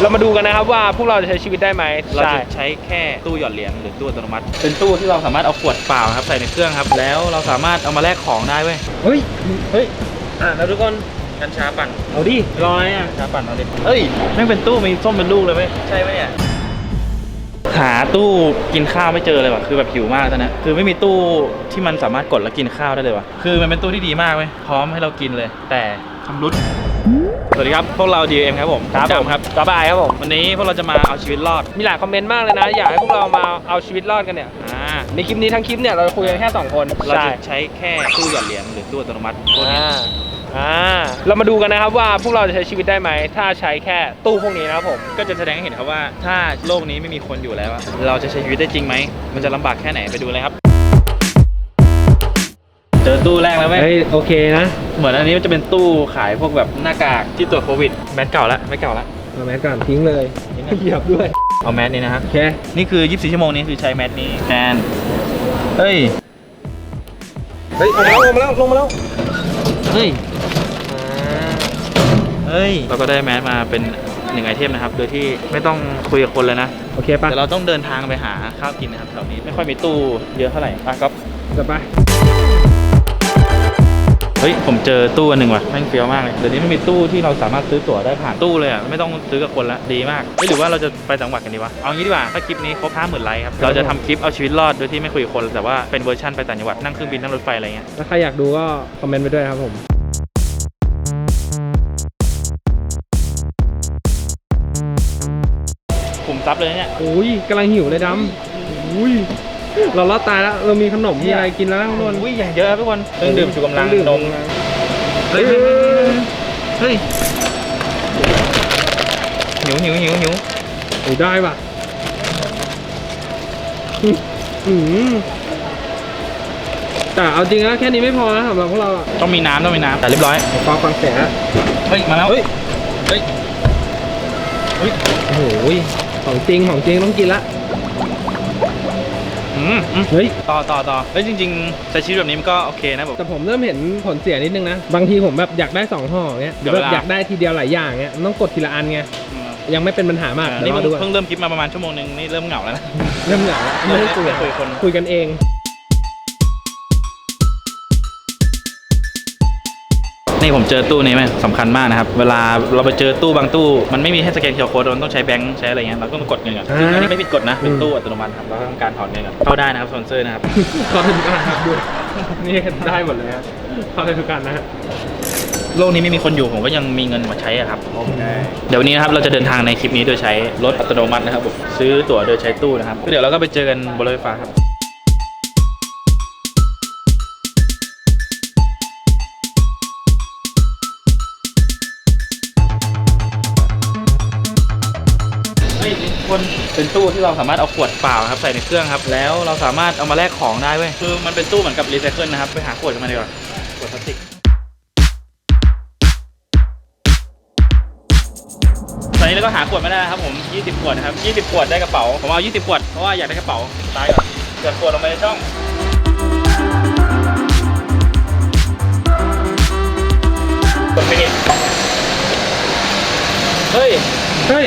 เรามาดูกันนะครับว่าพวกเราจะใช้ชีวิตได้ไหมเราใช่จะใช้แค่ตู้หยอดเหรียญหรือตู้อัตโนมัติ เป็นตู้ที่เราสามารถเอาขวดเปล่าครับใส่ในเครื่องครับ แล้วเราสามารถเอามาแลกของได้เว้ยเฮ้ยเฮ้ยอะแล้วทุกคนกัญชาปั่นเอาดิรออะไรอะกัญชาปั่นเอาดิเฮ้ยแม่งเป็นตู้มีส้มเป็นลูกเลยเว้ยใช่ไหมเนี่ยหาตู้กินข้าวไม่เจอเลยว่ะคือแบบหิวมากตอนนี้คือไม่มีตู้ที่มันสามารถกดแล้วกินข้าวได้เลยว่ะคือมันเป็นตู้ที่ดีมากเว้ยพร้อมให้เรากินเลย แต่ชำรุด สวัสดีครับ พวกเรา DM ครับผมครับจผมครับสบายครับผม วันนี้พวกเราจะมาเอาชีวิตรอด มีหลายคอมเมนต์มากเลยนะ อยากให้พวกเรามาเอาชีวิตรอดกันเนี่ย อ่า ในคลิปนี้ทั้งคลิปเนี่ยเราจะคุยกันแค่ 2 คนเราใช่จะใช้แค่ตู้หยอดเหรียญหรือตู้อัตโนมัติพวกนี้อ่าอ่า เรามาดูกันนะครับว่าพวกเราจะใช้ชีวิตได้ไหม ถ้าใช้แค่ตู้พวกนี้นะครับผม ก็จะแสดงให้เห็นครับว่า ถ้าโลกนี้ไม่มีคนอยู่แล้วอะเราจะใช้ชีวิตได้จริงไหม มันจะลำบากแค่ไหนไปดูเลยครับเจ อตู้แรกแล้วไหมเฮ้ยโอเคนะ เหมือนอันนี้มันจะเป็นตู้ขายพวกแบบหน้ากากที่ตรวจโควิด แมสเก่าละแมสเก่าละเอาแมสก่อนทิ้งเลยทิ้งเลยเหยียบด้วย เอาแมสนี้นะครับโอเค นี่คือ 24 ชั่วโมงนี้คือใช้แมสนี้แทนเฮ้ย เฮ้ยลงมาแล้วลงมาแล้วลงมาแล้ว เฮ้ย เฮ้ย เราก็ได้แมสมาเป็นหนึ่งไอเทมนะครับ โดยที่ไม่ต้องคุยกับคนเลยนะ โอเคปะแต่เราต้องเดินทางไปหาข้าวกินนะครับแถวนี้ไม่ค่อยมีตู้เยอะเท่าไหร่อะก๊อฟจะไป เฮ้ยผมเจอตู้อันหนึ่งว่ะแม่งเฟี้ยวมากเลยเดี๋ยวนี้มันมีตู้ที่เราสามารถซื้อตั๋วได้ผ่านตู้เลยอะไม่ต้องซื้อกับคนละดีมากเฮ้ยหรือว่าเราจะไปต่างจังหวัดกันดีวะเอางี้ดีกว่าถ้าคลิปนี้ครบ50,000ไลค์ครับเราจะทำคลิปเอาชีวิตรอดโดยที่ไม่คุยกับคนแต่ว่าเป็นเวอร์ชันไปต่างจังหวัดนั่งเครื่องบินนั่งรถไฟอะไรเงี้ย ถ้าใครอยากดูก็คอมเมนต์ไปด้วยครับผมคุมทรัพย์เลยเนี่ย อุ้ยกำลังหิวเลยดำอุ้ย เราลอดตายแล้ว เรามีขนม มีอะไรกินแล้วนะทุกคนอุ้ยอย่างเยอะครับทุกคนเครื่องดื่มชูกำลังเครื่อดื่นมเฮ้ยเฮ้ยหิวหิวหิวหิวโอ้ยได้ป่ะอื้อหือแต่เอาจริงนะแค่นี้ไม่พอนะสำหรับพวกเราอะต้องมีน้ำต้องมีน้ำแต่เรียบร้อยฟังฟังเสียงอะเฮ้ยมาแล้วเฮ้ยเฮ้ยเฮ้ยโอ้โหของจริงของจริงต้องกินละ อืมอืมเฮ้ย ต่อต่อต่อเฮ้ยจริงๆใช้ชีวิตแบบนี้มันก็โอเคนะแบบ แต่ผมเริ่มเห็นผลเสียนิดนึงนะ บางทีผมแบบอยากได้สองห่อเงี้ยหรือแบบเดี๋ยวเวลา อยากได้ทีเดียวหลายอย่างเงี้ยมันต้องกดทีละอันไงอืมยังไม่เป็นปัญหามากอ่าเดี๋นี่ยวรเพิ่องดูอะเพิ่งเริ่มคลิปมาประมาณชั่วโมงหนึงนี่เริ่มเหงาแล้วนะ เริ่มเหงาแล้วไม่ได้คุยคุยคน คุยกันเอง นี่ผมเจอตู้นี้ไหมสำคัญมากนะครับ เวลาเราไปเจอตู้บางตู้ มันไม่มีให้สแกนเคอร์โค้ดมันต้องใช้แบงค์ใช้อะไรเงี้ยเราก็มากดเงินก่อนซึ่งอันนี้ไม่ผิดกฎนะเป็นตู้อัตโนมัติครับเราทำการถอนเงินก่อนเข้าได้นะครับสปอนเซอร์นะครับขอถึงการครับด้วยนี่ได้หมดเลยครับขอถึงการนะฮะโลกนี้ไม่มีคนอยู่ผมก็ยังมีเงินมาใช้อะครับเดี๋ยววันนี้นะครับเราจะเดินทางในคลิปนี้โดยใช้รถอัตโนมัตินะครับผมซื้อตั๋วโดยใช้ตู้นะครับก็เดี๋ยวเราก็ไปเจอกันบนรถไฟฟ้าครับ คนเป็นตู้ที่เราสามารถเอาขวดเปล่าครับใส่ในเครื่องครับ แล้วเราสามารถเอามาแลกของได้เว้ยคือมันเป็นตู้เหมือนกับรีไซเคิลนะครับ ไปหาขวดกันมาดีกว่าขวดพลาสติกตอนนี้เราก็หาขวดไม่ได้นะครับผม20ขวดนะครับ20ขวดได้กระเป๋าผมเอา20ขวดเพราะว่าอยากได้กระเป๋าตายก่อนเกิดขวดลงไปในช่องกดไปนิดเฮ้ยเฮ้ย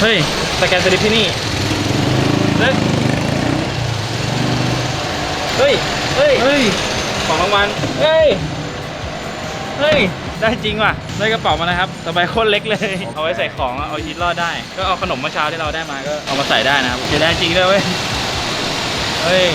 เฮ้ย สแกนสลิปที่นี่เฮ้ยเฮ้ย เฮ้ย เฮ้ย ของรางวัล เฮ้ย เฮ้ย ได้จริงว่ะ ได้กระเป๋ามานะครับสบายโคตรเล็กเลย เอาไว้ใส่ของอะเอาชีวิตรอดได้ ก็เอาขนมเมื่อเช้าที่เราได้มาก็เอามาใส่ได้นะครับจะได้จริงด้วยเว้ย เฮ้ย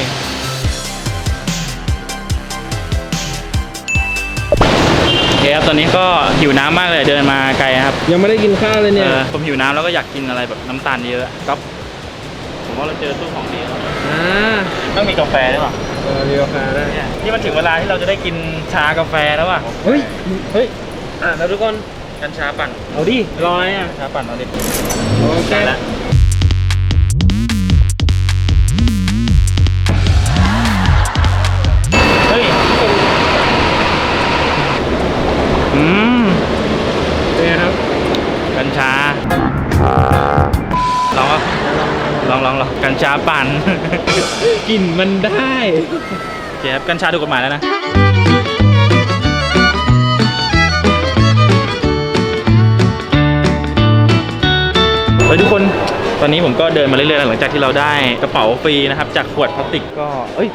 เคครับ ตอนนี้ก็หิวน้ำมากเลยเดินมาไกลนะครับยังไม่ได้กินข้าวเลยเนี่ยเออผมหิวน้ำแล้วก็อยากกินอะไรแบบน้ำตาลเยอะก็ผมว่าเราเจอตู้ของดีแล้วอ่าต้องมีกาแฟด้วยป่ะเออมีกาแฟได้เนี่ยนี่มันถึงเวลาที่เราจะได้กินชากาแฟแล้วว่ะเฮ้ยเฮ้ยอะแล้วทุกคนกัญชาปั่นเอาดิรอเนี่ยกัญชาปั่นเอาดิโอเค ได้แล้วาลองลองลองลองกัญชาปั่น กลิ่นมันได้เจ๊บกัญชาถูกกฎหมายแล้วนะเฮ้ยทุกคนตอนนี้ผมก็เดินมาเรื่อยๆหลังจากที่เราได้กระเป๋าฟรีนะครับ จากขวดพลาสติกก็ เอ้ย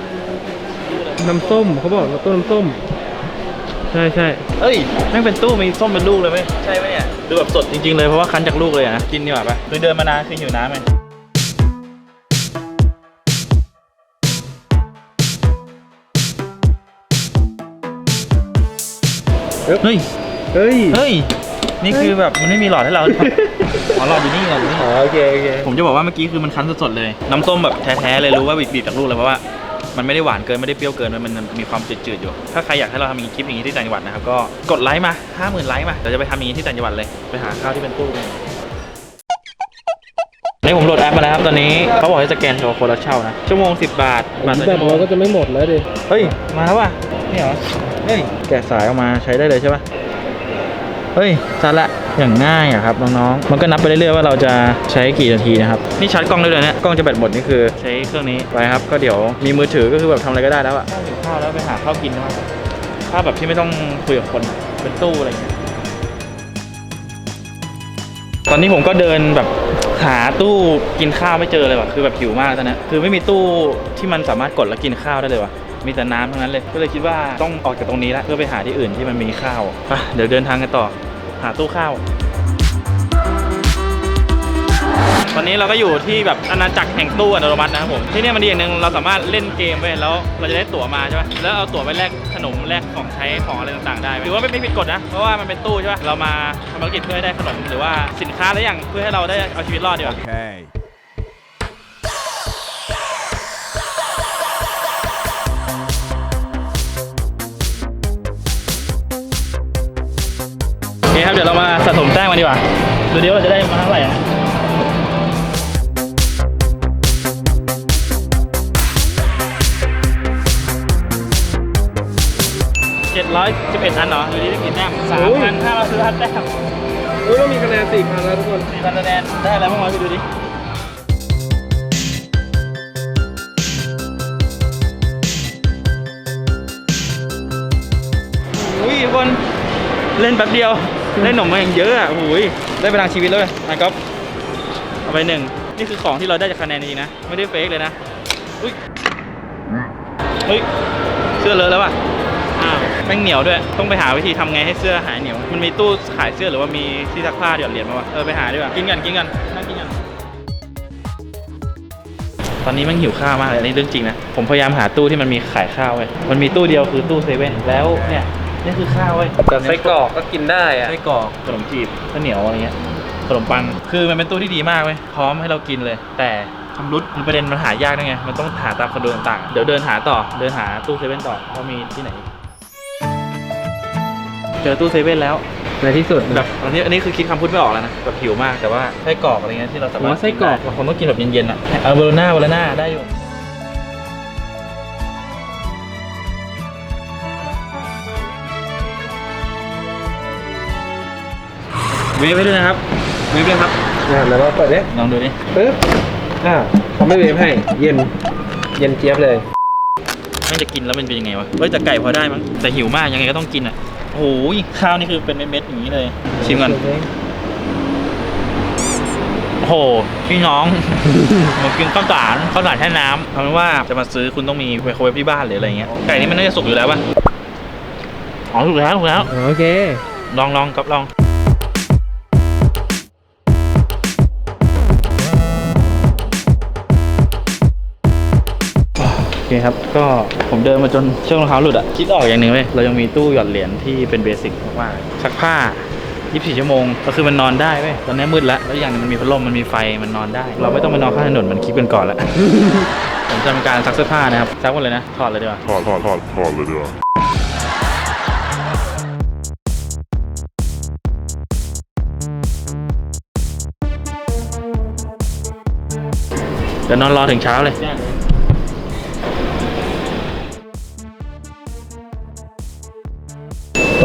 น้ำส้มเขาบอกน้ำส้มน้ำส้ม ใช่ใช่เอ้ยแม่งเป็นตู้มีส้มเป็นลูกเลยไหมใช่ไหมเนี่ยดูแบบสดจริงๆเลยเพราะว่าคั้นจากลูกเลยอะนะกินดีกว่าปะคือเดินมานานคือหิวน้ำไหมเฮ้ยเฮ้ยเฮ้ยนี่คือแบบมันไม่มีหลอดให้เราอ๋อหลอดอยู่นี่หลอดอยู่นี่อ๋อโอเคโอเคผมจะบอกว่าเมื่อกี้คือมันคั้นสดๆเลย น้ำส้มแบบแท้ๆเลยรู้ว่าบีบๆจากลูกเลยเพราะว่า มันไม่ได้หวานเกินไม่ได้เปรี้ยวเกินมันมีความจืดๆอยู่ ถ้าใครอยากให้เราทำอย่างนี้คลิปอย่างนี้ที่ต่างจังหวัดนะครับก็กดไลค์มาห้าหมื่นไลค์มาเดี๋ยวจะไปทำอย่างนี้ที่ต่างจังหวัดเลยไปหาข้าวที่เป็นตู้กันนี่ผมโหลดแอปมาแล้วครับตอนนี้เขาบอกให้สแกนโชว์คนละเช่านะชั่วโมง 10 บาทบาทต่อแบบชั่วโมงเราก็จะไม่หมดแล้วดิเฮ้ยมาแล้วว่ะนี่เหรอเฮ้ยแกะสายออกมาใช้ได้เลยใช่ปะเฮ้ยชัดละ อย่างง่ายอะครับน้องๆ มันก็นับไปเรื่อยๆว่าเราจะใช้กี่นาทีนะครับ นี่ชาร์จกล้องได้เลยเนี่ย กล้องจะแบตหมดนี่คือใช้เครื่องนี้ไปครับ ก็เดี๋ยวมีมือถือก็คือแบบทำอะไรก็ได้แล้วอะหิวข้าวแล้วไปหาข้าวกินนะครับข้าวแบบที่ไม่ต้องคุยกับคนเป็นตู้อะไรอย่างเงี้ย ตอนนี้ผมก็เดินแบบหาตู้กินข้าวไม่เจอเลยว่ะ คือแบบหิวมากตอนนี้คือไม่มีตู้ที่มันสามารถกดแล้วกินข้าวได้เลยว่ะมีแต่น้ำทั้งนั้นเลย ก็เลยคิดว่าต้องออกจากตรงนี้แล้วเพื่อไปหาที่อื่นที่มันมีข้าวไปเดี๋ยวเดินทางกันต่อ หาตู้ข้าวตอนนี้เราก็อยู่ที่แบบอาณาจักรแห่งตู้อัตโนมัตินะครับผมที่นี่มันดีอย่างหนึ่งเราสามารถเล่นเกมไปแล้วเราจะได้ตั๋วมาใช่ไหมแล้วเอาตั๋วไปแลกขนมแลกของใช้ของอะไรต่างๆได้ถือว่าไม่ไม่ผิดกฎนะเพราะว่ามันเป็นตู้ใช่ไหมเรามาทำธุรกิจเพื่อให้ได้ขนมหรือว่าสินค้าอะไรอย่างเพื่อให้เราได้เอาชีวิตรอดดีกว่า กว่าดูดิว่าเราจะได้มาเท่าไหร่อะเจ็ดร้อยสิบเอ็ดอันเหรอดูดิได้กี่แต้มสามพันถ้าเราซื้อพันแต้มเฮ้ยเรามีคะแนนสี่พันแล้วทุกคนสี่พันคะแนนได้อะไรบ้างวะพี่ดูดิอุ้ยทุกคนเล่นแป๊บเดียว ได้ขนมมาอย่างเยอะอะโอ้ยได้พลังชีวิตเลยอะก๊อฟเอาไปหนึ่งนี่คือของที่เราได้จากคะแนนจริงนะ ไม่ได้เฟกเลยนะอุ้ยเฮ้ยเสื้อเลอะแล้วอะอ้าวแม่งเหนียวด้วย ต้องไปหาวิธีทำไงให้เสื้อหายเหนียว มันมีตู้ขายเสื้อหรือว่ามีที่ซักผ้าหยอดเหรียญมาวะเออไปหาดีกว่ากินกันกินกันนั่งกินกันตอนนี้มันหิวข้าวมากเลยอันนี้เรื่องจริงนะ ผมพยายามหาตู้ที่มันมีขายข้าวเว้มันมีตู้เดียวคือตู้เซเว่นแล้วเนี่ย นี่คือข้าวเว้ยแต่ไส้กรอกก็กินได้อะไส้กรอกขนมจีบข้าวเหนียวอะไรเงี้ยขนมปังคือมันเป็นตู้ที่ดีมากเว้ยพร้อมให้เรากินเลย แต่ชำรุดมันประเด็นมันหายากด้วยไง มันต้องหาตามคอนโดต่างๆ เดี๋ยวเดินหาต่อ เดินหาตู้เซเว่นต่อว่ามีที่ไหน เจอตู้เซเว่นแล้ว ในที่สุดแบบอันนี้อันนี้คือคิดคำพูดไม่ออกแล้วนะแบบหิวมากแต่ว่าไส้กรอกอะไรเงี้ยที่เราสามารถผมว่าไส้กรอกบางคนต้องกินแบบเย็นๆอะเออเบอร์น่าเบอร์น่าได้อยู่ เวฟไปด้วยนะครับ เวฟด้วยครับอะเดี๋ยวเราเปิดดิลองดูดิปึ๊บอ่าเขาไม่เวฟให้ เย็น เย็นเจี๊ยบเลยไม่จะกินแล้วมันเป็นยังไงวะเฮ้ยแต่ไก่พอได้มั้งแต่หิวมากยังไงก็ต้องกินอะโอ้ยข้าวนี่คือเป็นเม็ดๆอย่างนี้เลย ชิมกันโอ้โหพี่น้องเหมือนกินข้าวสารข้าวสารแช่น้ำเอาเป็นว่าจะมาซื้อคุณต้องมีไมโครเวฟที่บ้านหรืออะไรเงี้ยไก่นี่มันน่าจะสุกอยู่แล้วป่ะอ๋อสุกแล้วสุกแล้วโอเค ลองลองกับลอง เคครับ ก็ผมเดินมาจนเชือกรองเท้าหลุดอะคิดออกอย่างหนึ่งเว้ยเรายังมีตู้หยอดเหรียญที่เป็นเบสิกมากๆซักผ้า 24 ชั่วโมงก็คือมันนอนได้เว้ยตอนนี้มืดแล้วแล้วอย่างหนึงมันมีพัดลมมันมีไฟมันนอนได้ เราไม่ต้องไปนอนข้างถนนเหมันคลิปกันก่อนแล้วผมจะทำการซักเสื้อผ้านะครับซักหมดเลยนะถอดเลยดีกว่า ถอดถอดถอดถอดเลยดีกว่า เดี๋ยวนอนรอถึงเช้าเลย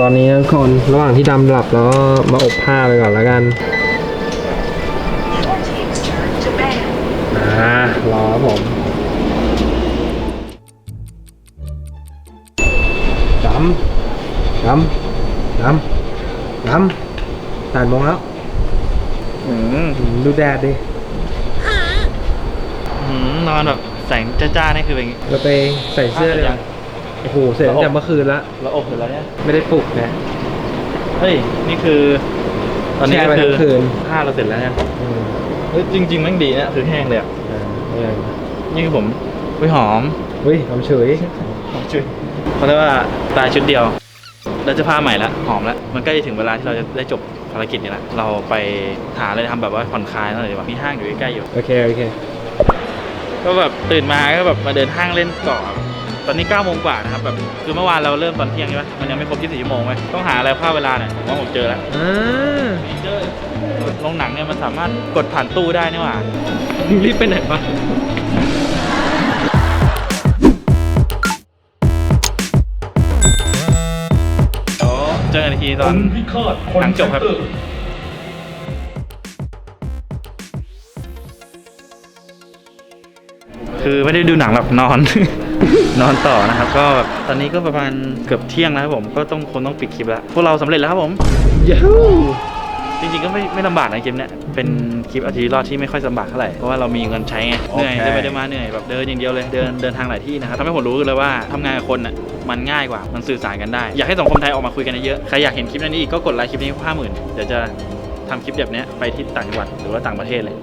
อนนี้ทุกคนระหว่างที่ดำหลับแล้วก็มาอบผ้าไปก่อนแล้วกันอ่ารอครับผมดำดำดำดำแปดโมงแล้วอืมอืมดูแดดดิขหือนอนแบบแสงจ้าๆนี่คือเป็นเราไปใส่เสื้อเลยยัง โอ้โหเสร็จตั้งแต่เมื่อคืนละเราอบเสร็จแล้วเนี่ย ไม่ได้ปลุกนะ เฮ้ย นี่คือ ตอนนี้แช่ก็ไปคือทั้งคืนผ้าเราเสร็จแล้วเนี่ยอืมเฮ้ยจริงๆแมันดีนะคือแห้งเลยอะอ่าเออนี่คือผมอุ้ยหอม เฮ้ยหอมเฉยหอมชุดเขาเรียกว่าตายชุดเดียวแล้วจะผ้าใหม่ละหอมแล้วมันใกล้จะถึงเวลาที่เราจะได้จบภารกิจนี้ละเราไปหาอะไรทำแบบว่าผ่อนคลายหน่อยดีกว่ามีห้างอยู่ใกล้ๆอยู่ โอเคโอเคก็แบบตื่นมาก็แบบมาเดินห้างเล่นต่อ ตอนนี้9ก้าโมงกว่านะครับแบบคือเมื่อวานเราเริ่มตอนเที่ยงใช่ไหมมันยังไม่ครบ24ชั่วโมงไหมต้องหาอะไรฆ่าเวลาหน่อยผมว่าผมเจอแล้วอ่าโรงหนังเนี่ยมันสามารถกดผ่านตู้ได้นี่หว่ารีบไปไหนปะเดี๋ยวเจอกันอีกทีตอนหนังจบครับคือไม่ได้ดูหนังแบบนอน นอนต่อนะครับ ก็แบบตอนนี้ก็ประมาณเกือบเที่ยงแล้วครับผมก็ต้องคนต้องปิดคลิปแล้วพวกเราสำเร็จแล้วครับผมยูจริงๆก็ไม่ไม่ลำบากนะคลิปเนี้ยเป็นคลิปเอาชีวิตรอดที่ไม่ค่อยลำบากเท่าไหร่เพราะว่าเรามีเงินใช้ไงเหนื่อยโอเคได้ไปได้มาเหนื่อยแบบเดินอย่างเดียวเลยเดินเดินทางหลายที่นะครับทำให้ผมรู้เลยว่าทำงานกับคนอะมันง่ายกว่ามันสื่อสารกันได้ อยากให้สังคมไทยออกมาคุยกันเยอะๆใครอยากเห็นคลิปนั้นอีกก็กดไลค์คลิปนี้ห้าหมื่นเดี๋ยวจะทำคลิปแบบเนี้ยไปที่ต่างจังหวัดหรือว่าต่างประเทศเลย